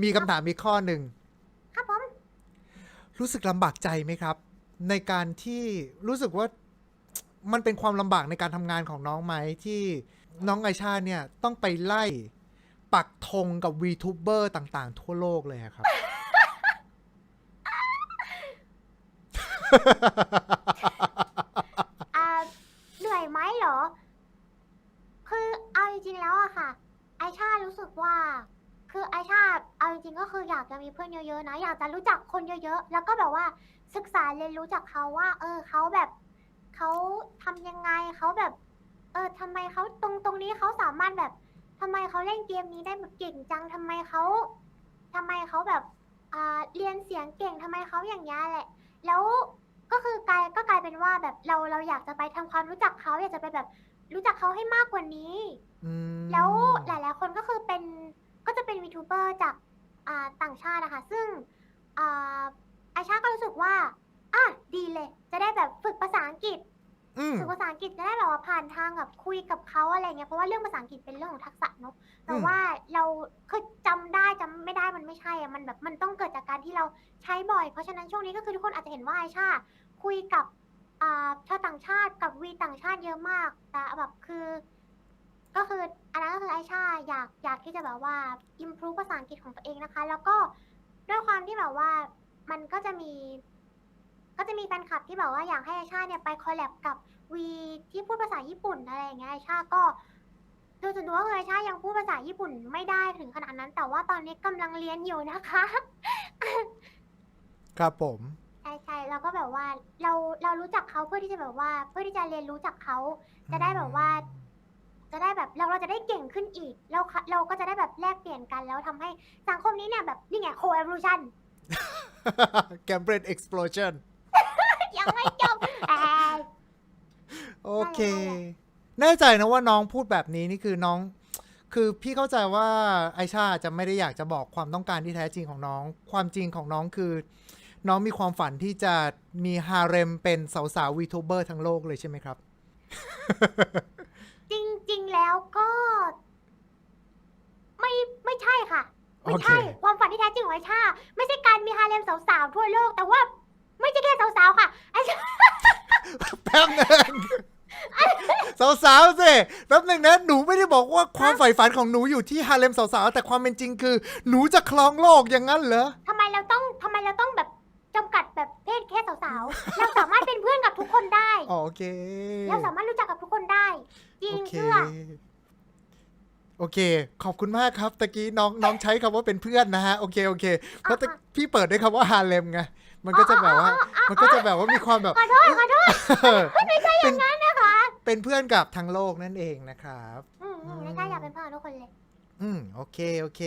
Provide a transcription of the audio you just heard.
มีคำถามอีกข้อหนึ่ง ครับผม รู้สึกลำบากใจไหมครับ ในการที่รู้สึกว่ามันเป็นความลำบากในการทำงานของน้องไหมที่น้องไอชาเนี่ย ต้องไปไล่ ปักธงกับ VTuber ต่าง ๆ ทั่วโลกเลยอะครับ อ่าเหนื่อยไหมเหรอ คือเอาจริงๆแล้วอะค่ะ ไอชารู้สึกว่า คือไอชาเอาจริงๆก็คืออยากจะมีเพื่อนเยอะๆนะอยากจะรู้จักคนเยอะๆ แล้วก็แบบว่าศึกษาเรียนรู้จากเขาว่า เออเขาแบบเขาทำยังไงเขาแบบ เออทำไมเขาตรงตรงนี้เขาสามารถแบบทำไมเขาเล่นเกมนี้ได้แบบเก่งจังทำไมเขาทำไมเขาแบบอ่าเรียนเสียงเก่งทำไมเขาอย่างนี้ยแหละ แล้วก็คือกลายก็กลายเป็นว่าแบบเราเราอยากจะไปทำความรู้จักเขาอยากจะไปแบบรู้จักเขาให้มากกว่านี้ อืมแล้วหลายๆคนก็คือเป็น ก็จะเป็นวีทูเบอร์จากอ่าต่างชาตินะคะซึ่งอ่าไอชาก็รู้สึกว่าอะดีเลย จะได้แบบฝึกภาษาอังกฤษ อืม ฝึกภาษาอังกฤษจะได้แบบว่าผ่านทางแบบคุยกับเขาอะไรเงี้ยเพราะว่าเรื่องภาษาอังกฤษเป็นเรื่องของทักษะเนอะแต่ว่าเราคือจำได้จำไม่ได้มันไม่ใช่อะมันแบบมันต้องเกิดจากการที่เราใช้บ่อย เพราะฉะนั้นช่วงนี้ก็คือทุกคนอาจจะเห็นว่าไอชาคุยกับอ่าชาวต่างชาติกับวีต่างชาติเยอะมากแต่แบบคือ ที่จะแบบว่า improve ภาษาอังกฤษของตัวเองนะคะ แล้วก็ด้วยความที่แบบว่ามันก็จะมี ก็จะมีแฟนคลับที่แบบว่าอยากให้ไอชาเนี่ยไปคอลแลบกับวีที่พูดภาษาญี่ปุ่นอะไรอย่างเงี้ยไอชาก็โดยส่วนตัวก็คือไอชายังพูดภาษาญี่ปุ่นไม่ได้ถึงขนาดนั้น แต่ว่าตอนนี้กำลังเรียนอยู่นะคะ ครับผมใช่ใช่แล้วก็แบบว่าเราเรารู้จักเขาเพื่อที่จะแบบว่า เพื่อที่จะเรียนรู้จากเขาจะได้แบบว่า จะได้แบบเราเราจะได้เก่งขึ้นอีกเราเราก็จะได้แบบแลกเปลี่ยนกันแล้วทำให้สังคมนี้เนี่ยแบบนี่ไงโคเอว o ลูชันแกมเบรด explosion ยังไม่จบอ่าโอเคนั่นแหละแน่ใจนะว่าน้องพูดแบบนี้นี่คือน้อง คือพี่เข้าใจว่าไอชาจะไม่ได้อยากจะบอกความต้องการที่แท้จริงของน้อง ความจริงของน้องคือ น้องมีความฝันที่จะมีฮาเร็มเป็นสาวๆวีทูเบอร์ทั้งโลกเลยใช่ไหมครับจ ริง ๆ แล้วก็ ไม่ไม่ใช่ค่ะ ไม่ใช่ โอเค ความฝันที่แท้จริงของไอชา ไม่ใช่การมีฮาเลมสาวๆทั่วโลก แต่ว่าไม่ใช่แค่สาวๆค่ะไอชาแป๊บหนึงสาวๆสิแป๊บหนึงนะหนูไม่ได้บอกว่าความใฝ่ฝันของหนูอยู่ที่ฮาเร็มสาวๆแต่ความเป็นจริงคือ หนูจะครองโลกอย่างนั้นเหรอทำไมเราต้องทำไมเราต้องแบบจำกัดแบบเพศแค่สาวๆเราสามารถเป็นเพื่อนกับทุกคนได้ โอเค เราสามารถรู้จักกับ โอเคเชื่อโอเค ขอบคุณมากครับตะกี้น้องน้องใช้คำว่าเป็นเพื่อนนะฮะ โอเค โอเค เพราะตะอะพี่เปิดด้วยคำว่าฮาเลมไง มันก็จะแบบว่า มันก็จะแบบว่ามีความแบบ ขอโทษขอโทษไม่ใช่อย่างนั้นนะคะ เป็นเพื่อนกับทั้งโลกนั่นเองนะครับ อืมอืมไอชาอยากเป็นเพื่อนกับทุกคนเลย อืม โอเค โอเค